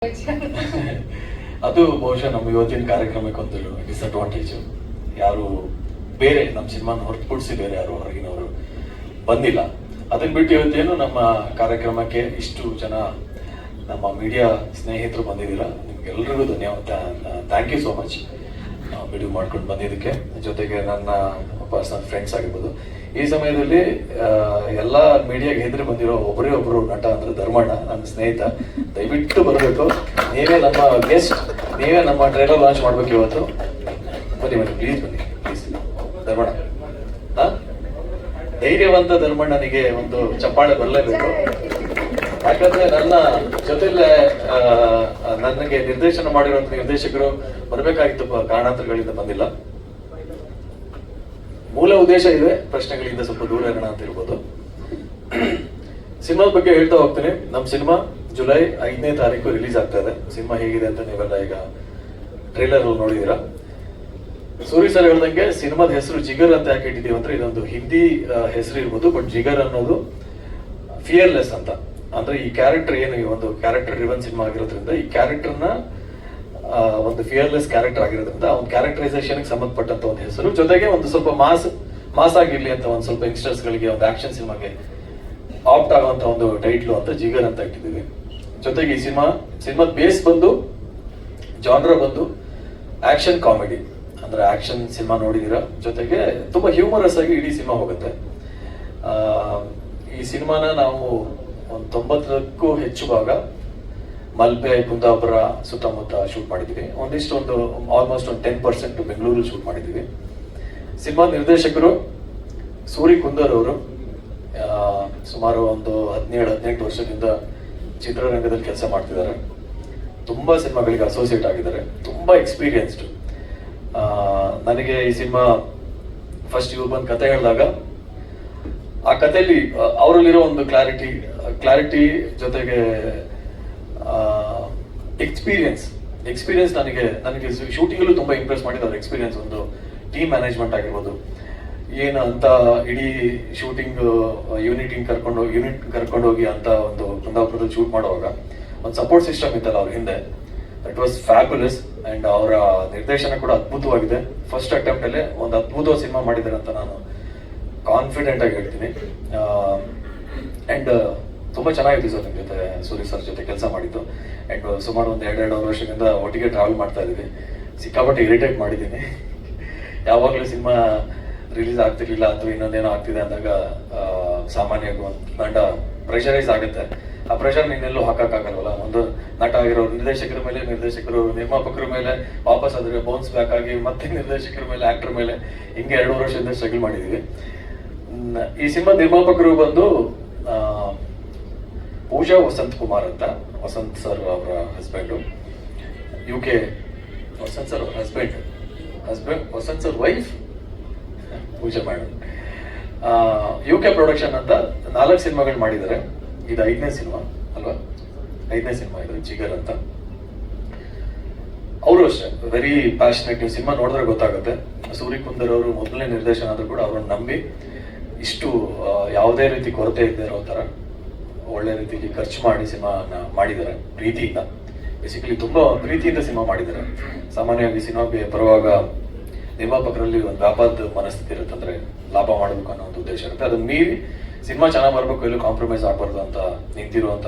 ಅದು ಬಹುಶಃ ನಮ್ಮ ಇವತ್ತಿನ ಕಾರ್ಯಕ್ರಮಕ್ಕೆ ಒಂದು ಡಿಸ್ಅಡ್ವಾಂಟೇಜ್ ಯಾರು ಬೇರೆ, ನಮ್ಮ ಸಿನಿಮಾನ ಹೊರತುಪಡಿಸಿ ಬೇರೆ ಯಾರು ಹೊರಗಿನವರು ಬಂದಿಲ್ಲ. ಅದನ್ನ ಬಿಟ್ಟು ಇವತ್ತೇನು ನಮ್ಮ ಕಾರ್ಯಕ್ರಮಕ್ಕೆ ಇಷ್ಟು ಜನ ನಮ್ಮ ಮೀಡಿಯಾ ಸ್ನೇಹಿತರು ಬಂದಿದ್ದೀರಾ? ನಿಮ್ಗೆಲ್ರಿಗೂ ಧನ್ಯವಾದ. ಥ್ಯಾಂಕ್ ಯು ಸೋ ಮಚ್ ಬಿಡುವು ಮಾಡ್ಕೊಂಡು ಬಂದಿದ್ದಕ್ಕೆ. ಜೊತೆಗೆ ನನ್ನ ಪರ್ಸನಲ್ ಫ್ರೆಂಡ್ಸ್ ಆಗಿರ್ಬೋದು. ಈ ಸಮಯದಲ್ಲಿ ಎಲ್ಲ ಮೀಡಿಯಾಗೆ ಹೆದರಿ ಬಂದಿರೋ ಒಬ್ಬರೇ ಒಬ್ಬರು ನಟ ಅಂದ್ರೆ ಧರ್ಮಣ್ಣ, ನನ್ನ ಸ್ನೇಹಿತ. ದಯವಿಟ್ಟು ಬರಬೇಕು. ನೀವೇ ನಮ್ಮ ಗೆಸ್ಟ್ ನೀವೇ ನಮ್ಮ ಟ್ರೈಲರ್ ಲಾಂಚ್ ಮಾಡ್ಬೇಕು ಇವತ್ತು. ಬನ್ನಿ ಬನ್ನಿ ಪ್ಲೀಸ್ ಬನ್ನಿ ಪ್ಲೀಸ್ ಧರ್ಮಣ್ಣ? ಧೈರ್ಯವಂತ ಧರ್ಮಣ್ಣನಿಗೆ ಒಂದು ಚಪ್ಪಾಳೆ ಬರಲೇಬೇಕು. ಯಾಕಂದ್ರೆ ನನ್ನ ಜೊತೆಲೆ ನನಗೆ ನಿರ್ದೇಶನ ಮಾಡಿರುವಂತ ನಿರ್ದೇಶಕರು ಬರಬೇಕಾಗಿತ್ತು ಕಾರಣಾಂತರಗಳಿಂದ ಬಂದಿಲ್ಲ. ಮೂಲ ಉದ್ದೇಶ ಇದೆ ಪ್ರಶ್ನೆಗಳಿಂದ ಸ್ವಲ್ಪ ದೂರ ಇರೋಣ ಅಂತ ಇರ್ಬೋದು ಸಿನಿಮಾದ ಬಗ್ಗೆ ಹೇಳ್ತಾ ಹೋಗ್ತೀನಿ. ನಮ್ಮ ಸಿನಿಮಾ ಜುಲೈ ಐದನೇ ತಾರೀಕು ರಿಲೀಸ್ ಆಗ್ತಾ ಇದೆ. ಸಿನಿಮಾ ಹೇಗಿದೆ ಅಂತ ನೀವೆಲ್ಲ ಈಗ ಟ್ರೈಲರ್ ನೋಡಿದೀರ. ಸೂರಿ ಸರ್ ಹೇಳ್ದಂಗೆ ಸಿನಿಮಾದ ಹೆಸರು ಜಿಗರ್ ಅಂತ ಯಾಕೆ ಇಟ್ಟಿದ್ದೀವಿ ಅಂದ್ರೆ ಇದೊಂದು ಹಿಂದಿ ಹೆಸರು ಇರ್ಬೋದು, ಬಟ್ ಜಿಗರ್ ಅನ್ನೋದು ಫಿಯರ್ಲೆಸ್ ಅಂತ. ಅಂದ್ರೆ ಈ ಕ್ಯಾರೆಕ್ಟರ್ ಏನು, ಈ ಒಂದು ಕ್ಯಾರೆಕ್ಟರ್ ರಿವನ್ ಸಿನಿಮಾ ಆಗಿರೋದ್ರಿಂದ ಈ ಕ್ಯಾರೆಕ್ಟರ್ನ ಒಂದು ಫಿಯರ್ಲೆಸ್ ಕ್ಯಾರೆಕ್ಟರ್ ಆಗಿರೋದ್ರಿಂದ ಅವ್ನ ಕ್ಯಾರೆಕ್ಟರೈಸೇಷನ್ ಸಂಬಂಧಪಟ್ಟಂತ ಒಂದು ಹೆಸರು. ಜೊತೆಗೆ ಒಂದು ಸ್ವಲ್ಪ ಮಾಸ್ ಮಾಸ್ ಆಗಿರ್ಲಿ ಅಂತ ಒಂದು ಸ್ವಲ್ಪ ಯಂಗ್ಸ್ಟರ್ಸ್ ಗಳಿಗೆ ಒಂದು ಆಕ್ಷನ್ ಸಿನಿಮಾಗೆ ಆಪ್ಟ್ ಆಗುವಂತ ಒಂದು ಟೈಟ್ಲು ಅಂತ ಜಿಗರ್ ಅಂತ ಇಟ್ಟಿದ್ದೀವಿ. ಜೊತೆಗೆ ಈ ಸಿನಿಮಾ ಸಿನಿಮಾದ ಬೇಸ್ ಬಂದು ಜಾನ್ರ ಬಂದು ಆಕ್ಷನ್ ಕಾಮಿಡಿ ಅಂದ್ರೆ ಆಕ್ಷನ್ ಸಿನಿಮಾ ನೋಡಿದೀರ? ಜೊತೆಗೆ ತುಂಬಾ ಹ್ಯೂಮರಸ್ ಆಗಿ ಇಡೀ ಸಿನಿಮಾ ಹೋಗುತ್ತೆ. ಈ ಸಿನಿಮಾನ ನಾವು ಒಂದು ತೊಂಬತ್ತಕ್ಕೂ ಹೆಚ್ಚು ಭಾಗ ಮಲ್ಪೆ, ಕುಂದಾಪುರ ಸುತ್ತಮುತ್ತ ಶೂಟ್ ಮಾಡಿದ್ದೀವಿ ಒಂದಿಷ್ಟು ಒಂದು ಆಲ್ಮೋಸ್ಟ್ ಒಂದು ಟೆನ್ ಪರ್ಸೆಂಟ್ ಬೆಂಗಳೂರು ಶೂಟ್ ಮಾಡಿದ್ದೀವಿ ಸಿನಿಮಾ ನಿರ್ದೇಶಕರು ಸೂರಿ ಕುಂದರ್ ಅವರು ಸುಮಾರು ಒಂದು ಹದಿನೇಳು, ಹದಿನೆಂಟು ವರ್ಷದಿಂದ ಚಿತ್ರರಂಗದಲ್ಲಿ ಕೆಲಸ ಮಾಡ್ತಿದ್ದಾರೆ. ತುಂಬ ಸಿನಿಮಾಗಳಿಗೆ ಅಸೋಸಿಯೇಟ್ ಆಗಿದ್ದಾರೆ. ತುಂಬ ಎಕ್ಸ್ಪೀರಿಯನ್ಸ್ಡ್ ನನಗೆ ಈ ಸಿನಿಮಾ ಫಸ್ಟ್ ಇವ್ರು ಬಂದು ಕತೆ ಹೇಳಿದಾಗ, ಆ ಕಥೆಯಲ್ಲಿ ಅವರಲ್ಲಿರೋ ಒಂದು ಕ್ಲಾರಿಟಿ ಕ್ಲಾರಿಟಿ ಜೊತೆಗೆ ಎಕ್ಸ್ಪೀರಿಯನ್ಸ್ ಎಕ್ಸ್ಪೀರಿಯನ್ಸ್ ನನಗೆ ನನಗೆ ಶೂಟಿಂಗಲ್ಲೂ ತುಂಬಾ ಇಂಪ್ರೆಸ್ ಮಾಡಿದ ಅವ್ರ ಎಕ್ಸ್ಪೀರಿಯನ್ಸ್ ಒಂದು ಟೀಮ್ ಮ್ಯಾನೇಜ್ಮೆಂಟ್ ಆಗಿರ್ಬೋದು. ಏನು ಅಂತ ಇಡೀ ಶೂಟಿಂಗ್ ಯೂನಿಟಿಂಗ್ ಕರ್ಕೊಂಡು ಯೂನಿಟ್ ಕರ್ಕೊಂಡು ಹೋಗಿ ಅಂತ ಒಂದು ಕುಂದಾಪುರದಲ್ಲಿ ಶೂಟ್ ಮಾಡುವಾಗ ಒಂದು ಸಪೋರ್ಟ್ ಸಿಸ್ಟಮ್ ಇತ್ತಲ್ಲ ಅವ್ರ ಹಿಂದೆ. ದಟ್ ವಾಸ್ ಫ್ಯಾಬುಲಸ್ ಅಂಡ್ ಅವರ ನಿರ್ದೇಶನ ಕೂಡ ಅದ್ಭುತವಾಗಿದೆ. ಫಸ್ಟ್ ಅಟೆಂಪ್ಟ್ ಒಂದು ಅದ್ಭುತ ಸಿನಿಮಾ ಮಾಡಿದ್ದಾರೆ ಅಂತ ನಾನು ಕಾನ್ಫಿಡೆಂಟ್ ಆಗಿ ಹೇಳ್ತೀನಿ. ಅಂಡ್ ತುಂಬಾ ಚೆನ್ನಾಗಿತ್ತು ಸರ್ ನಿಮ್ಮ ಜೊತೆ ಸೂರಿ ಸರ್ ಜೊತೆ ಕೆಲಸ ಮಾಡಿದ್ದು. ಆ್ಯಂಡ್ ಸುಮಾರು ಒಂದು ಎರಡೆರಡು ವರ್ಷದಿಂದ ಒಟ್ಟಿಗೆ ಟ್ರಾವೆಲ್ ಮಾಡ್ತಾ ಇದ್ದೀವಿ. ಸಿಕ್ಕಾಪಟ್ಟೆ ಇರಿಟೇಟ್ ಮಾಡಿದ್ದೀನಿ. ಯಾವಾಗಲೂ ಸಿನಿಮಾ ರಿಲೀಸ್ ಆಗ್ತಿರ್ಲಿಲ್ಲ ಅಥವಾ ಇನ್ನೊಂದೇನೋ ಆಗ್ತಿದೆ ಅಂದಾಗ ಸಾಮಾನ್ಯ ಒಂದು ಗಂಡ ಪ್ರೆಷರೈಸ್ ಆಗುತ್ತೆ. ಆ ಪ್ರೆಷರ್ ನೀನೆಲ್ಲೂ ಹಾಕಕ್ಕಾಗಲ್ವಲ್ಲ ಒಂದು ನಟ ಆಗಿರೋ ನಿರ್ದೇಶಕರ ಮೇಲೆ, ನಿರ್ದೇಶಕರು, ನಿರ್ಮಾಪಕರ ಮೇಲೆ, ವಾಪಸ್ ಆದರೆ ಬೌನ್ಸ್ ಬ್ಯಾಕ್ ಆಗಿ ಮತ್ತೆ ನಿರ್ದೇಶಕರ ಮೇಲೆ ಆಕ್ಟರ್ ಮೇಲೆ ಹಿಂಗೆ ಎರಡು ವರ್ಷದಿಂದ ಸ್ಟ್ರಗಲ್ ಮಾಡಿದ್ದೀವಿ. ಈ ಸಿನಿಮಾ ನಿರ್ಮಾಪಕರು ಬಂದು ಪೂಜಾ ವಸಂತ್ ಕುಮಾರ್ ಅಂತ, ವಸಂತ್ ಸರ್ ಅವರ husband U K Vasanth sir husband husband Vasanth sir wife Pooja madam U K production ಅಂತ ನಾಲ್ಕು ಸಿನಿಮಾಗಳು ಮಾಡಿದ್ದಾರೆ. ಇದು ಐದನೇ ಸಿನಿಮಾ, ಅಲ್ವಾ? ಐದನೇ ಸಿನಿಮಾ ಇದು, ಜಿಗರ್ ಅಂತ. ಅವರು ಅಷ್ಟೇ ವೆರಿ ಪ್ಯಾಷನೇಟ್ ಸಿನಿಮಾ ನೋಡಿದ್ರೆ ಗೊತ್ತಾಗುತ್ತೆ. ಸೂರಿ ಕುಂದರ್ ಅವರು ಮೊದಲನೇ ನಿರ್ದೇಶನ ಆದರೂ ಕೂಡ ಅವ್ರನ್ನ ನಂಬಿ ಇಷ್ಟು ಯಾವುದೇ ರೀತಿ ಕೊರತೆ ಇಲ್ಲದೆ ಇರೋ ಥರ ಒಳ್ಳೆ ರೀತಿಯಲ್ಲಿ ಖರ್ಚು ಮಾಡಿ ಸಿನಿಮಾನ ಮಾಡಿದ್ದಾರೆ ಪ್ರೀತಿಯಿಂದ. ಬೇಸಿಕಲಿ ತುಂಬಾ ಪ್ರೀತಿಯಿಂದ ಸಿನಿಮಾ ಮಾಡಿದ್ದಾರೆ. ಸಾಮಾನ್ಯವಾಗಿ ಸಿನಿಮಾಗೆ ಬರುವಾಗ ನಿರ್ಮಾಪಕರಲ್ಲಿ ಒಂದು ಲಾಭದ ಮನಸ್ಥಿತಿ ಇರುತ್ತೆ ಅಂದ್ರೆ ಲಾಭ ಮಾಡಬೇಕು ಅನ್ನೋ ಒಂದು ಉದ್ದೇಶ ಇರುತ್ತೆ. ಅದನ್ನ ಮೀರಿ ಸಿನಿಮಾ ಚೆನ್ನಾಗಿ ಬರಬೇಕು ಎಲ್ಲೂ ಕಾಂಪ್ರಮೈಸ್ ಆಗಬಾರ್ದು ಅಂತ ನಿಂತಿರುವಂತ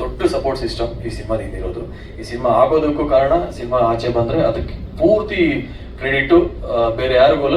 ದೊಡ್ಡ ಸಪೋರ್ಟ್ ಸಿಸ್ಟಮ್ ಈ ಸಿನಿಮಾ ನಿಂತಿರೋದು ಈ ಸಿನಿಮಾ ಆಗೋದಕ್ಕೂ ಕಾರಣ ಸಿನಿಮಾ ಆಚೆ ಬಂದ್ರೆ ಅದಕ್ಕೆ ಪೂರ್ತಿ ಕ್ರೆಡಿಟ್ ಬೇರೆ ಯಾರಿಗೂ